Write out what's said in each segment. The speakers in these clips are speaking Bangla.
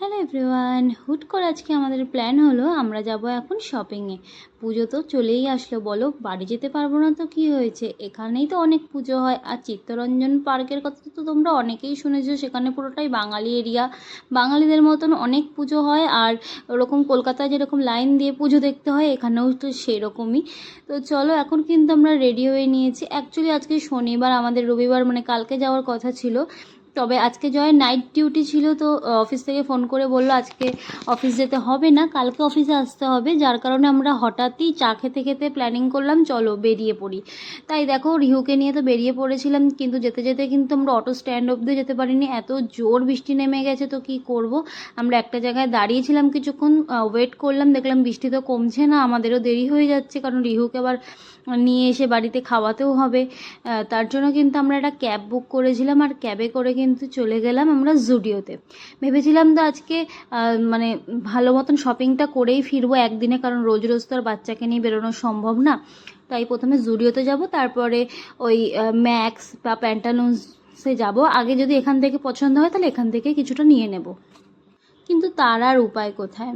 হ্যালো এভরিওয়ান হুট করে আজকে আমাদের প্ল্যান হলো, আমরা যাব এখন শপিংয়ে পুজো তো চলেই আসলো, বলো, বাড়ি যেতে পারব না তো কি হয়েছে? এখানেই তো অনেক পুজো হয়, আর চিত্তরঞ্জন পার্কের কথা তো তোমরা অনেকেই শুনেছো, সেখানে পুরোটাই বাঙালি এরিয়া। বাঙালিদের মতন অনেক পুজো হয়, আর ওরকম কলকাতায় যেরকম লাইন দিয়ে পুজো দেখতে হয়, এখানেও তো সেরকমই। তো চলো, এখন কিন্তু আমরা রেডি হয়ে নিয়েছি। অ্যাকচুয়ালি আজকে শনিবার, আমাদের রবিবার মানে কালকে যাওয়ার কথা ছিল। তবে আজকে জয়ের নাইট ডিউটি ছিল তো অফিস থেকে ফোন করে বলল আজকে অফিস যেতে হবে না, কালকে অফিসে আসতে হবে। যার কারণে আমরা হঠাৎই চা খেতে খেতে প্ল্যানিং করলাম, চলো বেরিয়ে পড়ি। তাই দেখো, রিহুকে নিয়ে তো বেরিয়ে পড়েছিলাম, কিন্তু যেতে যেতে কিন্তু আমরা অটো স্ট্যান্ড অব্দি যেতে পারিনি। এত জোর বৃষ্টি নেমে গেছে তো কি করব? আমরা একটা জায়গায় দাঁড়িয়েছিলাম কিছুক্ষণ ওয়েট করলাম, দেখলাম বৃষ্টি তো কমছে না, আমাদেরও দেরি হয়ে যাচ্ছে, কারণ রিহুকে আবার নিয়ে এসে বাড়িতে খাওয়াতেও হবে। তার জন্য কিন্তু আমরা একটা ক্যাব বুক করেছিলাম, আর ক্যাবে করে কিন্তু চলে গেলাম আমরা জুডিওতে ভেবেছিলাম তো আজকে মানে ভালো মতন শপিংটা করেই ফিরবো একদিনে, কারণ রোজ রোজ তো আর বাচ্চাকে নিয়ে বেরোনো সম্ভব না। তাই প্রথমে জুডিওতে যাব, তারপরে ওই ম্যাক্স বা প্যান্টালুন্সে যাব। আগে যদি এখান থেকে পছন্দ হয়, তাহলে এখান থেকে কিছুটা নিয়ে নেব। কিন্তু তার আর উপায় কোথায়?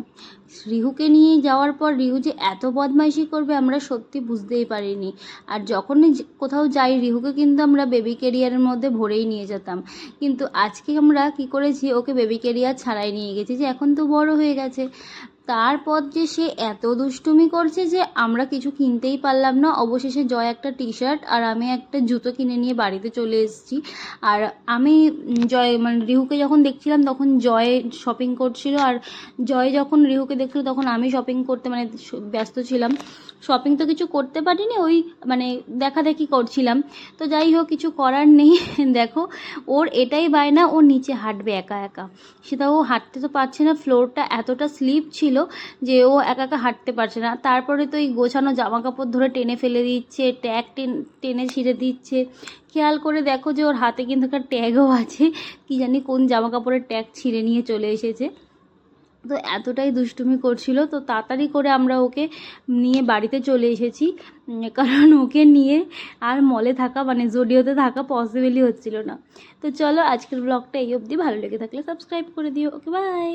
রিহুকে নিয়ে যাওয়ার পর রিহু যে এত বদমাইশি করবে আমরা সত্যি বুঝতেই পারিনি। আর যখনই কোথাও যাই, রিহুকে কিন্তু আমরা বেবি কেরিয়ারের মধ্যে ভরেই নিয়ে যেতাম। কিন্তু আজকে আমরা কি করেছি, ওকে বেবি কেরিয়ার ছাড়াই নিয়ে গেছি যে এখন তো বড় হয়ে গেছে। তারপর যে সে এত দুষ্টুমি করছে যে আমরা কিছু কিনতেই পারলাম না। অবশেষে জয় একটা টি শার্ট আর আমি একটা জুতো কিনে নিয়ে বাড়িতে চলে এসেছি। আর আমি জয় মানে রিহুকে যখন দেখছিলাম তখন জয় শপিং করছিল। আর জয় যখন রিহুকে দেখছিল তখন আমি শপিং করতে মানে ব্যস্ত ছিলাম। শপিং তো কিছু করতে পারিনি, ওই মানে দেখা দেখি করছিলাম। তো যাই হোক, কিছু করার নেই। দেখো, ওর এটাই বায়না, ও নিচে হাঁটবে একা একা। সেটা ও হাঁটতে তো পারছে না ফ্লোরটা এতটা স্লিপ ছিল যে ও একা একা হাঁটতে পারছে না। তারপরে তো এই গোছানো জামা কাপড় ধরে টেনে ফেলে দিচ্ছে, ট্যাগ টেন, টেনে ছিঁড়ে দিচ্ছে। খেয়াল করে দেখো যে ওর হাতে কিন্তু একটা ট্যাগও আছে, কি জানি কোন জামা কাপড়ের ট্যাগ ছিঁড়ে নিয়ে চলে এসেছে। তো এতটাই দুষ্টুমি করছিল, তো তাড়াতাড়ি করে আমরা ওকে নিয়ে বাড়িতে চলে এসেছি। কারণ ওকে নিয়ে আর মলে থাকা মানে জুডিওতে থাকা পসিবলই হচ্ছিল না। তো চলো আজকের ব্লগটা এই অবধি। ভালো লেগে থাকলে সাবস্ক্রাইব করে দিও। Okay bye